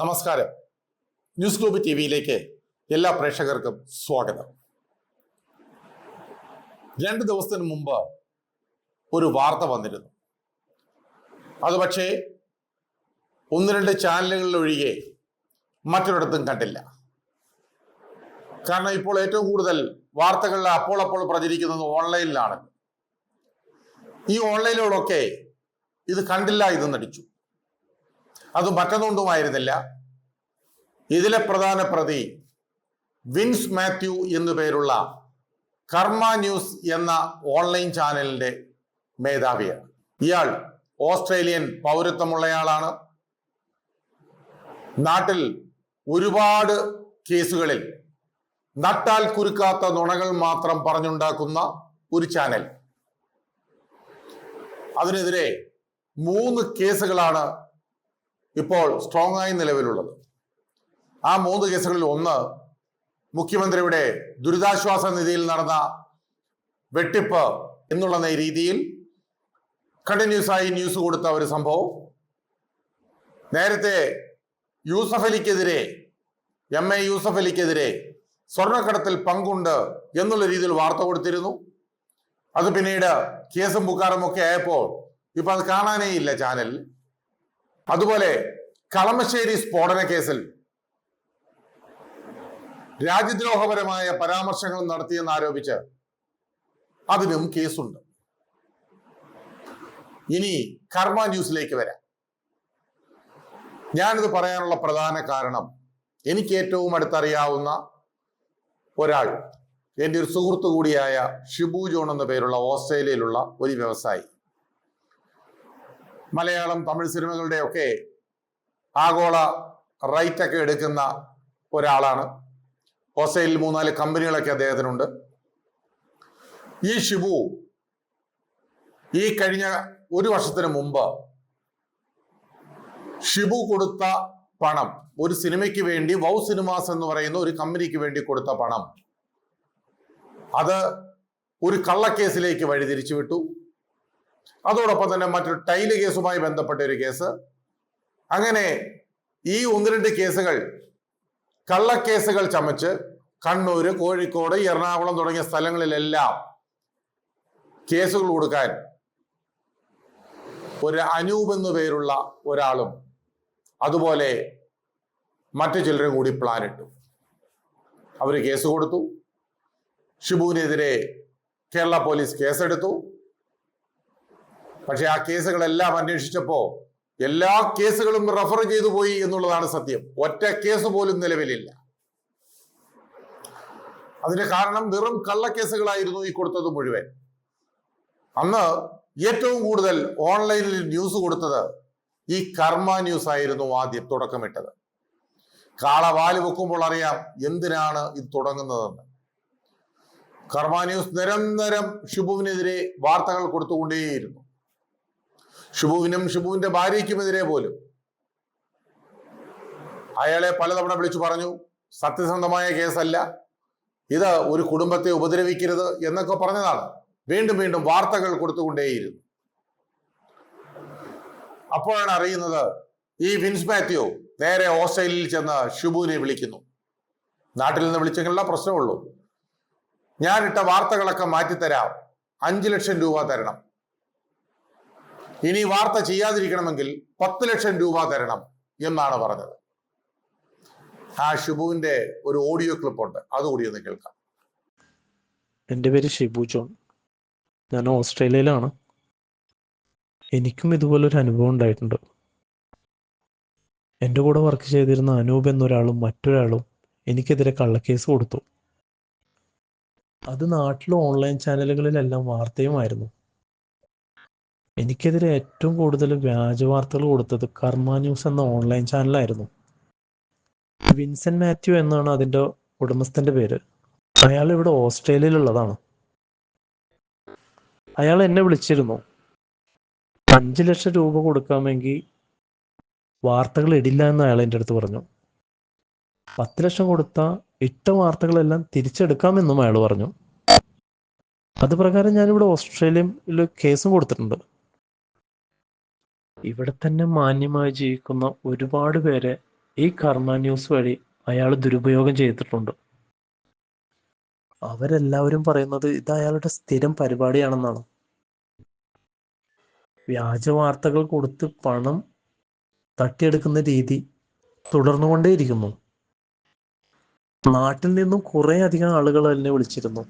നമസ്കാരം. News globe T വിയിലേക്ക് എല്ലാ പ്രേക്ഷകർക്കും സ്വാഗതം. രണ്ട് ദിവസത്തിന് മുമ്പ് ഒരു വാർത്ത വന്നിരുന്നു. അത് പക്ഷേ ഒന്ന് രണ്ട് ചാനലുകളിലൊഴികെ മറ്റൊരിടത്തും കണ്ടില്ല. കാരണം ഇപ്പോൾ ഏറ്റവും കൂടുതൽ വാർത്തകൾ അപ്പോൾ അപ്പോൾ പ്രചരിക്കുന്നത് ഓൺലൈനിലാണ്. ഈ ഓൺലൈനുകളൊക്കെ ഇത് കണ്ടില്ല ഇത് നടിച്ചു. അത് മറ്റൊന്നുകൊണ്ടുമായിരുന്നില്ല ഇതിലെ പ്രധാന പ്രതി വിൻസ് മാത്യു എന്നു പേരുള്ള കർമ്മ ന്യൂസ് എന്ന ഓൺലൈൻ ചാനലിന്റെ മേധാവിയാണ്. ഇയാൾ ഓസ്ട്രേലിയൻ പൗരത്വമുള്ളയാളാണ്. നാട്ടിൽ ഒരുപാട് കേസുകളിൽ നട്ടാൽ കുരുക്കാത്ത നുണകൾ മാത്രം പറഞ്ഞുണ്ടാക്കുന്ന ഒരു ചാനൽ. അതിനെതിരെ മൂന്ന് കേസുകളാണ് ഇപ്പോൾ സ്ട്രോങ് ആയി നിലവിലുള്ളത്. ആ മൂന്ന് കേസുകളിൽ ഒന്ന് മുഖ്യമന്ത്രിയുടെ ദുരിതാശ്വാസ നിധിയിൽ നടന്ന വെട്ടിപ്പ് എന്നുള്ള രീതിയിൽ കണ്ടിന്യൂസ് ആയി ന്യൂസ് കൊടുത്ത ഒരു സംഭവം. നേരത്തെ യൂസഫ് അലിക്കെതിരെ എം എ യൂസഫ് അലിക്കെതിരെ സ്വർണക്കടത്തിൽ പങ്കുണ്ട് എന്നുള്ള രീതിയിൽ വാർത്ത കൊടുത്തിരുന്നു. അത് പിന്നീട് കേസും ബുക്കാറും ഒക്കെ ആയപ്പോൾ ഇപ്പൊ അത് കാണാനേ ഇല്ല ചാനലിൽ അതുപോലെ കളമശ്ശേരി സ്ഫോടന കേസിൽ രാജ്യദ്രോഹപരമായ പരാമർശങ്ങൾ നടത്തിയെന്ന് ആരോപിച്ച് അതിനും കേസുണ്ട്. ഇനി കർമ്മ ന്യൂസിലേക്ക് വരാം. ഞാനിത് പറയാനുള്ള പ്രധാന കാരണം എനിക്ക് ഏറ്റവും അടുത്തറിയാവുന്ന ഒരാൾ എന്റെ ഒരു സുഹൃത്തു കൂടിയായ ഷിബു ജോൺ എന്ന പേരുള്ള ഓസ്ട്രേലിയയിലുള്ള ഒരു വ്യവസായി. മലയാളം തമിഴ് സിനിമകളുടെ ഒക്കെ ആഗോള റൈറ്റ് ഒക്കെ എടുക്കുന്ന ഒരാളാണ്. ഓസ്ട്രേലിയയിൽ മൂന്നാൽ കമ്പനികളൊക്കെ അദ്ദേഹത്തിനുണ്ട്. ഈ ഷിബു ഈ കഴിഞ്ഞ ഒരു വർഷത്തിന് മുമ്പ് ഷിബു കൊടുത്ത പണം ഒരു സിനിമയ്ക്ക് വേണ്ടി വൗ സിനിമാസ് എന്ന് പറയുന്ന ഒരു കമ്പനിക്ക് വേണ്ടി കൊടുത്ത പണം അത് ഒരു കള്ളക്കേസിലേക്ക് വഴിതിരിച്ചു വിട്ടു അതോടൊപ്പം തന്നെ മറ്റൊരു ടൈൽ കേസുമായി ബന്ധപ്പെട്ട ഒരു കേസ്. അങ്ങനെ ഈ ഒന്ന് രണ്ട് കേസുകൾ കള്ളക്കേസുകൾ ചമച്ച് കണ്ണൂര് കോഴിക്കോട് എറണാകുളം തുടങ്ങിയ സ്ഥലങ്ങളിലെല്ലാം കേസുകൾ കൊടുക്കാൻ ഒരു അനൂപ് എന്നു പേരുള്ള ഒരാളും അതുപോലെ മറ്റു ചിലരും കൂടി പ്ലാൻ ഇട്ടു. അവർ കേസ് കൊടുത്തു. ഷിബുവിനെതിരെ കേരള പോലീസ് കേസെടുത്തു. പക്ഷെ ആ കേസുകളെല്ലാം അന്വേഷിച്ചപ്പോ എല്ലാ കേസുകളും റെഫർ ചെയ്തു പോയി എന്നുള്ളതാണ് സത്യം. ഒറ്റ കേസ് പോലും നിലവിലില്ല. അതിന്റെ കാരണം വെറും കള്ളക്കേസുകളായിരുന്നു ഈ കൊടുത്തത് മുഴുവൻ. അന്ന് ഏറ്റവും കൂടുതൽ ഓൺലൈനിൽ ന്യൂസ് കൊടുത്തത് ഈ കർമ്മ ന്യൂസ് ആയിരുന്നു ആദ്യം തുടക്കമിട്ടത്. കാള വാൽ വെക്കുമ്പോൾ അറിയാം എന്തിനാണ് ഇത് തുടങ്ങുന്നതെന്ന്. കർമ്മ ന്യൂസ് നിരന്തരം ഷിബുവിനെതിരെ വാർത്തകൾ കൊടുത്തുകൊണ്ടേയിരുന്നു. ഷിബുവിനും ഷിബുവിന്റെ ഭാര്യയ്ക്കുമെതിരെ പോലും. അയാളെ പലതവണ വിളിച്ചു പറഞ്ഞു സത്യസന്ധമായ കേസല്ല ഇത് ഒരു കുടുംബത്തെ ഉപദ്രവിക്കരുത് എന്നൊക്കെ പറഞ്ഞതാണ്. വീണ്ടും വീണ്ടും വാർത്തകൾ കൊടുത്തുകൊണ്ടേയിരുന്നു. അപ്പോഴാണ് അറിയുന്നത് ഈ വിൻസ് മാത്യു നേരെ ഓസ്ട്രേലിയയിൽ ചെന്ന് ഷിബുവിനെ വിളിക്കുന്നു. നാട്ടിൽ നിന്ന് വിളിച്ചെങ്കിലുള്ള പ്രശ്നമുള്ളൂ. ഞാനിട്ട വാർത്തകളൊക്കെ മാറ്റിത്തരാം. അഞ്ചു ലക്ഷം രൂപ തരണം. ഇനി വാർത്ത ചെയ്യാതിരിക്കണമെങ്കിൽ പത്ത് ലക്ഷം രൂപ തരണം എന്നാണ് പറഞ്ഞത്. ആ ഷിബുവിന്റെ ഒരു ഓഡിയോ ക്ലിപ്പ് ഉണ്ട്. അതുകൂടി ഒന്ന് കേൾക്കാം. എന്റെ പേര് ഷിബു ജോൺ. ഞാൻ ഓസ്ട്രേലിയയിലാണ്. എനിക്കും ഇതുപോലൊരു അനുഭവം ഉണ്ടായിട്ടുണ്ട്. എന്റെ കൂടെ വർക്ക് ചെയ്തിരുന്ന അനൂപ് എന്നൊരാളും മറ്റൊരാളും എനിക്കെതിരെ കള്ളക്കേസ് കൊടുത്തു. അത് നാട്ടിലെ ഓൺലൈൻ ചാനലുകളിലെല്ലാം വാർത്തയുമായിരുന്നു. എനിക്കെതിരെ ഏറ്റവും കൂടുതൽ വ്യാജ വാർത്തകൾ കൊടുത്തത് കർമ്മ ന്യൂസ് എന്ന ഓൺലൈൻ ചാനലായിരുന്നു. വിൻസെന്റ് മാത്യു എന്നാണ് അതിന്റെ ഉടമസ്ഥന്റെ പേര്. അയാൾ ഇവിടെ ഓസ്ട്രേലിയയിലുള്ളതാണ്. അയാൾ എന്നെ വിളിച്ചിരുന്നു. അഞ്ച് ലക്ഷം രൂപ കൊടുക്കാമെങ്കിൽ വാർത്തകൾ ഇടില്ല എന്ന് അയാൾ എന്റെ അടുത്ത് പറഞ്ഞു. പത്ത് ലക്ഷം കൊടുത്ത ഇട്ട വാർത്തകളെല്ലാം തിരിച്ചെടുക്കാമെന്നും അയാൾ പറഞ്ഞു. അത് പ്രകാരം ഞാനിവിടെ ഓസ്ട്രേലിയയിൽ കേസും കൊടുത്തിട്ടുണ്ട്. ഇവിടെ തന്നെ മാന്യമായി ജീവിക്കുന്ന ഒരുപാട് പേരെ ഈ കർമ്മ ന്യൂസ് വഴി അയാൾ ദുരുപയോഗം ചെയ്തിട്ടുണ്ട്. അവരെല്ലാവരും പറയുന്നത് ഇത് അയാളുടെ സ്ഥിരം പരിപാടിയാണെന്നാണ്. വ്യാജ വാർത്തകൾ കൊടുത്ത് പണം തട്ടിയെടുക്കുന്ന രീതി തുടർന്നുകൊണ്ടേയിരിക്കുന്നു. നാട്ടിൽ നിന്നും കുറെ അധികം ആളുകൾ എന്നെ വിളിച്ചിരുന്നു.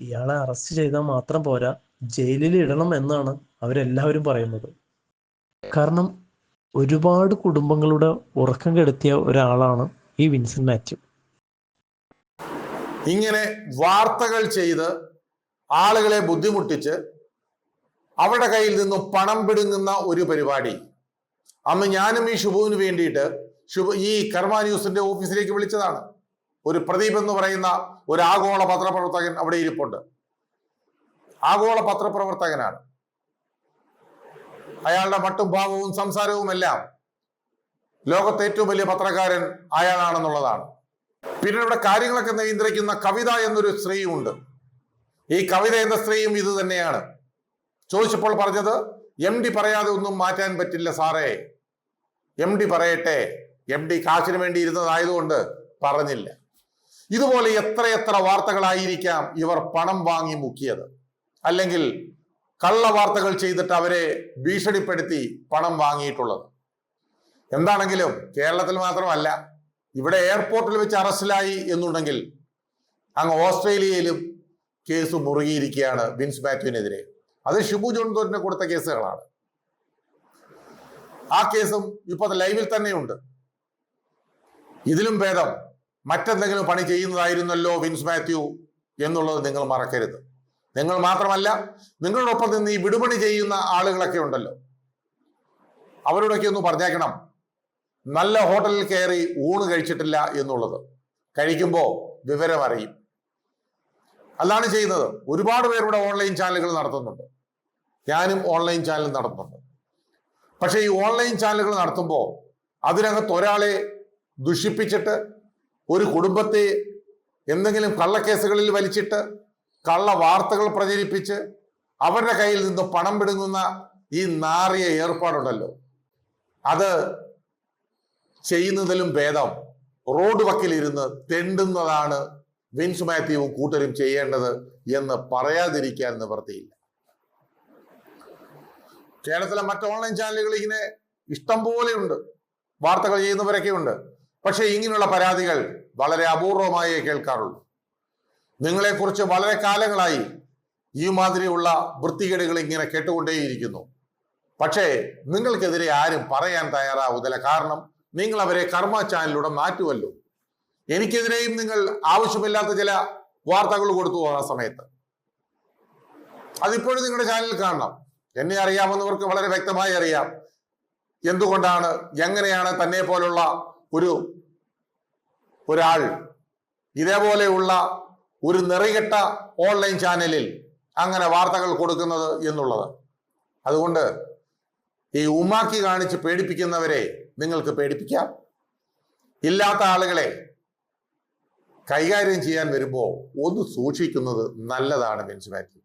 ഇയാളെ അറസ്റ്റ് ചെയ്താൽ മാത്രം പോരാ ജയിലിൽ ഇടണം എന്നാണ് അവരെല്ലാവരും പറയുന്നത്. കാരണം ഒരുപാട് കുടുംബങ്ങളുടെ ഉറക്കം കെടുത്തിയ ഒരാളാണ് ഈ വിൻസെന്റ് മാത്യു. ഇങ്ങനെ വാർത്തകൾ ചെയ്ത് ആളുകളെ ബുദ്ധിമുട്ടിച്ച് അവരുടെ കയ്യിൽ നിന്നും പണം പിടുങ്ങുന്ന ഒരു പരിപാടി. അന്ന് ഞാനും ഈ ശുഭുവിന് വേണ്ടിയിട്ട് ശുഭ ഈ കർമ്മ ന്യൂസിന്റെ ഓഫീസിലേക്ക് വിളിച്ചതാണ്. ഒരു പ്രദീപ് എന്ന് പറയുന്ന ഒരു ആഗോള പത്രപ്രവർത്തകൻ അവിടെ ഇരിപ്പുണ്ട്. ആഗോള പത്രപ്രവർത്തകനാണ്. അയാളുടെ മട്ടും ഭാവവും സംസാരവും എല്ലാം ലോകത്തെ ഏറ്റവും വലിയ പത്രക്കാരൻ അയാളാണെന്നുള്ളതാണ്. പിന്നെ ഇവിടെ കാര്യങ്ങളൊക്കെ നിയന്ത്രിക്കുന്ന കവിത എന്നൊരു സ്ത്രീയുമുണ്ട് ഈ കവിത എന്ന സ്ത്രീയും ഇത് തന്നെയാണ്. ചോദിച്ചപ്പോൾ പറഞ്ഞത് എം ഡി പറയാതെ ഒന്നും മാറ്റാൻ പറ്റില്ല സാറേ. എം ഡി പറയട്ടെ. എം ഡി കാശിന് വേണ്ടി ഇരുന്നതായതുകൊണ്ട് പറഞ്ഞില്ല. ഇതുപോലെ എത്രയെത്ര വാർത്തകളായിരിക്കാം ഇവർ പണം വാങ്ങി മുക്കിയത്? അല്ലെങ്കിൽ കള്ള വാർത്തകൾ ചെയ്തിട്ട് അവരെ ഭീഷണിപ്പെടുത്തി പണം വാങ്ങിയിട്ടുള്ളത്. എന്താണെങ്കിലും കേരളത്തിൽ മാത്രമല്ല ഇവിടെ എയർപോർട്ടിൽ വെച്ച് അറസ്റ്റിലായി എന്നുണ്ടെങ്കിൽ അങ്ങ് ഓസ്ട്രേലിയയിലും കേസ് മുറുകിയിരിക്കുകയാണ് വിൻസ് മാത്യുവിനെതിരെ. അത് ഷിബു ജോൺ തോറിനെ കൊടുത്ത കേസുകളാണ്. ആ കേസും ഇപ്പൊ ലൈവിൽ തന്നെയുണ്ട്. ഇതിലും ഭേദം മറ്റെന്തെങ്കിലും പണി ചെയ്യുന്നതായിരുന്നല്ലോ വിൻസ് മാത്യു എന്നുള്ളത് നിങ്ങൾ മറക്കരുത്. നിങ്ങൾ മാത്രമല്ല നിങ്ങളോടൊപ്പം നിന്ന് ഈ വിടുപണി ചെയ്യുന്ന ആളുകളൊക്കെ ഉണ്ടല്ലോ. അവരോടൊക്കെ ഒന്ന് പറഞ്ഞേക്കണം നല്ല ഹോട്ടലിൽ കയറി ഊണ് കഴിച്ചിട്ടില്ല എന്നുള്ളത്. കഴിക്കുമ്പോൾ വിവരം അറിയും. അതാണ് ചെയ്യുന്നത്. ഒരുപാട് പേരുടെ ഓൺലൈൻ ചാനലുകൾ നടത്തുന്നുണ്ട്. ഞാനും ഓൺലൈൻ ചാനൽ നടത്തുന്നുണ്ട്. പക്ഷെ ഈ ഓൺലൈൻ ചാനലുകൾ നടത്തുമ്പോൾ അതിനകത്ത് ഒരാളെ ദുഷിപ്പിച്ചിട്ട് ഒരു കുടുംബത്തെ എന്തെങ്കിലും കള്ളക്കേസുകളിൽ വലിച്ചിട്ട് കള്ള വാർത്തകൾ പ്രചരിപ്പിച്ച് അവരുടെ കയ്യിൽ നിന്ന് പണം പിടുങ്ങുന്ന ഈ നാറിയ ഏർപ്പാടുണ്ടല്ലോ. അത് ചെയ്യുന്നതിലും ഭേദം. റോഡ് വക്കിലിരുന്ന് തെണ്ടുന്നതാണ് വിൻസ് മാത്യുവും കൂട്ടരും ചെയ്യേണ്ടത് എന്ന് പറയാതിരിക്കാൻ നിവർത്തിയില്ല കേരളത്തിലെ മറ്റ് ഓൺലൈൻ ചാനലുകൾ ഇങ്ങനെ ഇഷ്ടം പോലെയുണ്ട് വാർത്തകൾ ചെയ്യുന്നവരൊക്കെ ഉണ്ട്. പക്ഷേ ഇങ്ങനെയുള്ള പരാതികൾ വളരെ അപൂർവമായേ കേൾക്കാറുള്ളൂ. നിങ്ങളെക്കുറിച്ച് വളരെ കാലങ്ങളായി ഈ മാതിരിയുള്ള വൃത്തികേടുകൾ ഇങ്ങനെ കേട്ടുകൊണ്ടേയിരിക്കുന്നു. പക്ഷേ നിങ്ങൾക്കെതിരെ ആരും പറയാൻ തയ്യാറാവുന്നില്ല. കാരണം നിങ്ങൾ അവരെ കർമ്മ ചാനലിലൂടെ മാറ്റുമല്ലോ എനിക്കെതിരെയും നിങ്ങൾ ആവശ്യമില്ലാത്ത ചില വാർത്തകൾ കൊടുത്തു ആ സമയത്ത്. അതിപ്പോഴും നിങ്ങളുടെ ചാനലിൽ കാണണം. എന്നെ അറിയാമെന്നവർക്ക് വളരെ വ്യക്തമായി അറിയാം. എന്തുകൊണ്ടാണ് എങ്ങനെയാണ് തന്നെ പോലുള്ള ഒരു ഒരാൾ ഇതേപോലെയുള്ള ഒരു നിറകെട്ട ഓൺലൈൻ ചാനലിൽ അങ്ങനെ വാർത്തകൾ കൊടുക്കുന്നത് എന്നുള്ളത്. അതുകൊണ്ട് ഈ ഉമ്മാക്കി കാണിച്ച് പേടിപ്പിക്കുന്നവരെ നിങ്ങൾക്ക് പേടിപ്പിക്കാം. ഇല്ലാത്ത ആളുകളെ കൈകാര്യം ചെയ്യാൻ വരുമ്പോൾ ഒന്ന് സൂക്ഷിക്കുന്നത് നല്ലതാണ് മാറ്റി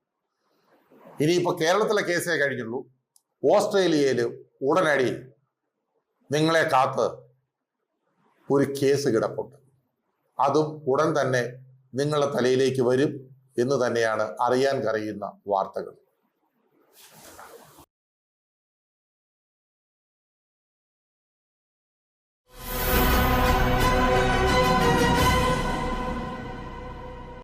ഇനിയിപ്പോൾ കേരളത്തിലെ കേസേ കഴിഞ്ഞുള്ളൂ. ഓസ്ട്രേലിയയിൽ ഉടനടി നിങ്ങളെ കാത്ത് ഒരു കേസ് കിടപ്പുണ്ട്. അതും ഉടൻ തന്നെ നിങ്ങളുടെ തലയിലേക്ക് വരും എന്ന് തന്നെയാണ് അറിയാൻ കഴിയുന്ന വാർത്തകൾ.